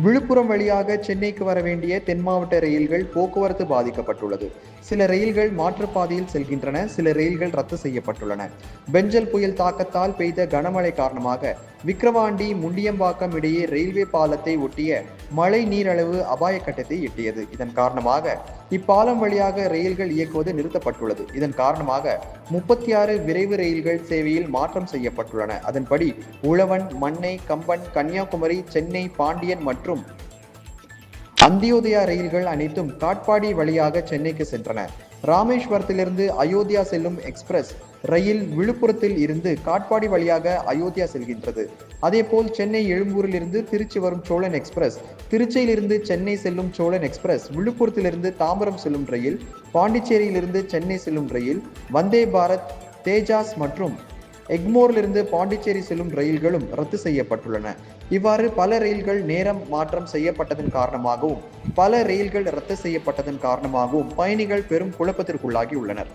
விழுப்புரம் வழியாக சென்னைக்கு வர வேண்டிய தென் மாவட்ட ரயில்கள் போக்குவரத்து பாதிக்கப்பட்டுள்ளது. சில ரயில்கள் மாற்றுப்பாதையில் செல்கின்றன சில ரயில்கள் ரத்து செய்யப்பட்டுள்ளன. பெஞ்சல் புயல் தாக்கத்தால் பெய்த கனமழை காரணமாக விக்கிரவாண்டி முண்டியம்பாக்கம் இடையே ரயில்வே பாலத்தை ஒட்டிய மழை நீரளவு அபாய கட்டத்தை எட்டியது. இதன் காரணமாக இப்பாலம் வழியாக ரயில்கள் இயக்குவது நிறுத்தப்பட்டுள்ளது. இதன் காரணமாக முப்பத்தி ஆறு விரைவு ரயில்கள் சேவையில் மாற்றம் செய்யப்பட்டுள்ளன. அதன்படி உழவன் மண்ணை கம்பன் கன்னியாகுமரி சென்னை பாண்டியன் மற்றும் அந்தியோதயா ரயில்கள் அனைத்தும் காட்பாடி வழியாக சென்னைக்கு சென்றன. ராமேஸ்வரத்திலிருந்து அயோத்தியா செல்லும் எக்ஸ்பிரஸ் ரயில் விழுப்புரத்தில் இருந்து காட்பாடி வழியாக அயோத்தியா செல்கின்றது. அதேபோல் சென்னை எழும்பூரிலிருந்து திருச்சி வரும் சோழன் எக்ஸ்பிரஸ் திருச்சியிலிருந்து சென்னை செல்லும் சோழன் எக்ஸ்பிரஸ் விழுப்புரத்திலிருந்து தாம்பரம் செல்லும் ரயில் பாண்டிச்சேரியிலிருந்து சென்னை செல்லும் ரயில் வந்தே பாரத் தேஜாஸ் மற்றும் எக்மோரிலிருந்து பாண்டிச்சேரி செல்லும் ரயில்களும் ரத்து செய்யப்பட்டுள்ளன. இவ்வாறு பல ரயில்கள் நேரம் மாற்றம் செய்யப்பட்டதன் காரணமாகவும் பல ரயில்கள் ரத்து செய்யப்பட்டதன் காரணமாகவும் பயணிகள் பெரும் குழப்பத்திற்குள்ளாகி உள்ளனர்